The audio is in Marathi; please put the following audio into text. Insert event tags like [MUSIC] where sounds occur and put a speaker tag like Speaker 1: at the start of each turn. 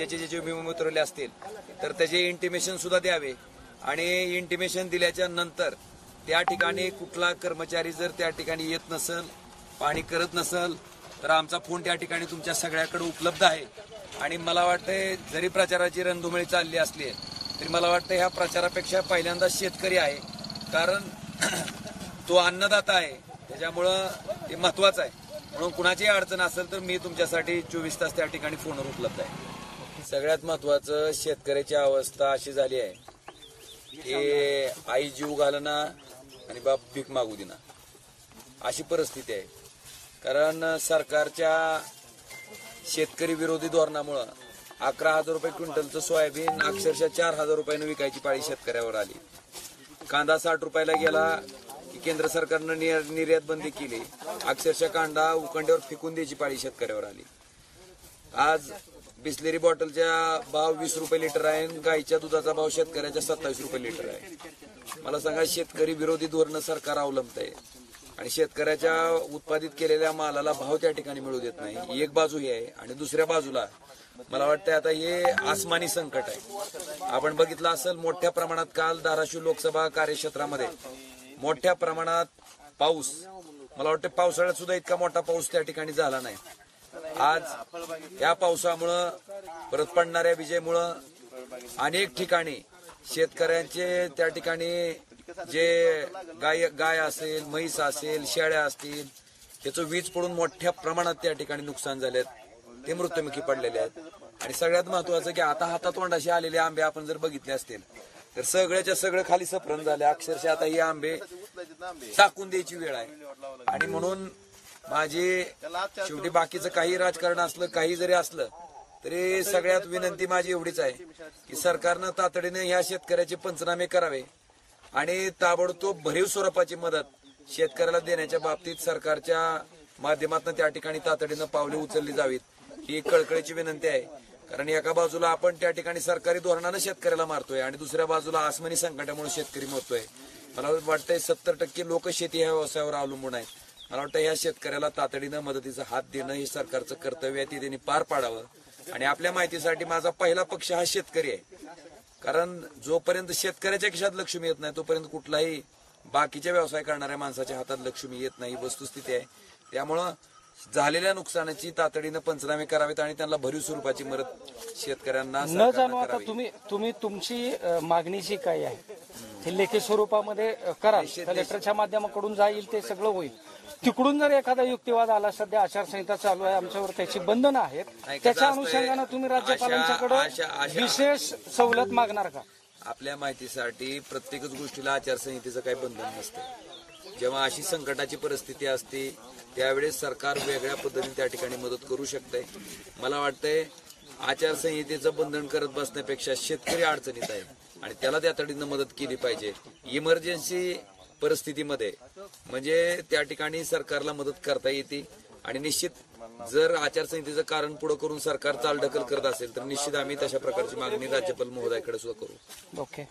Speaker 1: ज्याचे ज्याचे विमे उतरवले असतील तर त्याचे इंटिमेशन सुद्धा द्यावे. आणि इंटिमेशन दिल्याच्या नंतर त्या ठिकाणी कुठला कर्मचारी जर त्या ठिकाणी येत नसेल पाणी करत नसेल तर आमचा फोन त्या ठिकाणी तुमच्या सगळ्याकडे उपलब्ध आहे. आणि मला वाटतंय जरी प्रचाराची रणधुमळी चालली असली तरी मला वाटतं ह्या प्रचारापेक्षा पहिल्यांदा शेतकरी आहे. कारण [CLEARS THROAT] तो अन्नदाता आहे. त्याच्यामुळं ते महत्वाचं आहे. म्हणून कुणाचीही अडचण असेल तर मी तुमच्यासाठी चोवीस तास त्या ठिकाणी फोनवर उपलब्ध आहे. सगळ्यात महत्वाचं शेतकऱ्याची अवस्था अशी झाली आहे की आई जीव घालना आणि बाप पीक मागू देना. अशी परिस्थिती आहे. कारण सरकारच्या शेतकरी विरोधी धोरणामुळं अकरा हजार रुपये क्विंटलचं सोयाबीन अक्षरशः चार हजार रुपयानं विकायची पाळी शेतकऱ्यावर आली. कांदा साठ रुपयाला गेला की केंद्र सरकारनं निर- निर्यात बंदी केली. अक्षरशः कांदा उकंड्यावर फेकून द्यायची पाळी शेतकऱ्यावर आली. आज बिस्लेरी बॉटलच्या भाव वीस रुपये लिटर आहे आणि गाईच्या दुधाचा भाव शेतकऱ्याच्या सत्तावीस रुपये लिटर आहे. मला सांगा शेतकरी विरोधी धोरण सरकार अवलंबत आहे आणि शेतकऱ्याच्या उत्पादित केलेल्या मालाला भाव त्या ठिकाणी मिळू देत नाही. एक बाजू ही आहे आणि दुसऱ्या बाजूला मला वाटतं आता हे आसमानी संकट आहे. आपण बघितलं असेल मोठ्या प्रमाणात काल धाराशिव लोकसभा कार्यक्षेत्रामध्ये मोठ्या प्रमाणात पाऊस. मला वाटतं पावसाळ्यात सुद्धा इतका मोठा पाऊस त्या ठिकाणी झाला नाही. आज या पावसामुळं परत पडणाऱ्या विजेमुळं अनेक ठिकाणी शेतकऱ्यांचे त्या ठिकाणी जे गाय गाय असेल म्हैस असेल शेळ्या असतील त्याचं वीज पडून मोठ्या प्रमाणात त्या ठिकाणी नुकसान झालेत. ते मृत्युमुखी पडलेले आहेत. आणि सगळ्यात महत्वाचं की आता हातात तोंडाशी आलेले आंबे आपण जर बघितले असतील तर सगळ्याच्या सगळं खाली सफरण झाले. अक्षरशः आता हे आंबे टाकून द्यायची वेळ आहे. आणि म्हणून माझी शेवटी बाकीचं काही राजकारण असलं काही जरी असलं तरी सगळ्यात विनंती माझी एवढीच आहे की सरकारनं तातडीने ह्या शेतकऱ्याचे पंचनामे करावे आणि ताबडतोब भरीव स्वरूपाची मदत शेतकऱ्याला देण्याच्या बाबतीत सरकारच्या माध्यमातून त्या ठिकाणी तातडीनं पावले उचलली जावीत ही कळकळीची विनंती आहे. कारण एका बाजूला आपण त्या ठिकाणी सरकारी धोरणानं शेतकऱ्याला मारतोय आणि दुसऱ्या बाजूला आसमानी संकटामुळे शेतकरी मरतोय. मला वाटतंय सत्तर टक्के लोक शेती ह्या व्यवसायावर अवलंबून आहेत. मला वाटतं या शेतकऱ्याला तातडीनं मदतीचा हात देणं हे सरकारचं कर्तव्य आहे. ते त्यांनी पार पाडावं. आणि आपल्या माहितीसाठी माझा पहिला पक्ष हा शेतकरी आहे. कारण जोपर्यंत शेतकऱ्याच्या खिशात लक्ष्मी येत नाही तोपर्यंत कुठलाही बाकीच्या व्यवसाय करणाऱ्या माणसाच्या हातात लक्ष्मी येत नाही. वस्तुस्थिती आहे. त्यामुळं झालेल्या नुकसानाची तातडीनं पंचनामे करावेत आणि त्यांना भरीव स्वरूपाची मदत शेतकऱ्यांना
Speaker 2: न
Speaker 1: सरकारनं
Speaker 2: जाणू आता
Speaker 1: करावी.
Speaker 2: तुम्ही तुम्ही तुमची मागणी जी काही आहे ती लेखी स्वरूपामध्ये अ, कराल. कलेक्टरच्या माध्यमाकडून जाईल ते सगळं होईल. तिकडून जर एखादा युक्तिवाद आला सध्या आचारसंहिता चालू आहे आमच्यावर त्याची बंधनं आहेत. त्याच्या अनुषंगानं तुम्ही राज्यपालांच्याकडे विशेष सवलत मागणार का?
Speaker 1: आपल्या माहितीसाठी प्रत्येकच गोष्टीला आचारसंहितेचं काही बंधन नसतं. जेव्हा अशी संकटाची परिस्थिती असते त्यावेळेस सरकार वेगळ्या पद्धतीने त्या ठिकाणी मदत करू शकते मला वाटतंय आचारसंहितेचं बंधन करत बसण्यापेक्षा शेतकरी अडचणीत आहे. आणि त्याला त्या तडीनं मदत केली पाहिजे. इमर्जन्सी परिस्थितीमध्ये म्हणजे त्या ठिकाणी सरकारला मदत करता येते. आणि निश्चित जर आचारसंहितेचं कारण पुढे करून सरकार चालढकल करत असेल तर निश्चित आम्ही तशा प्रकारची मागणी राज्यपाल महोदयाकडे सुद्धा करू.
Speaker 2: ओके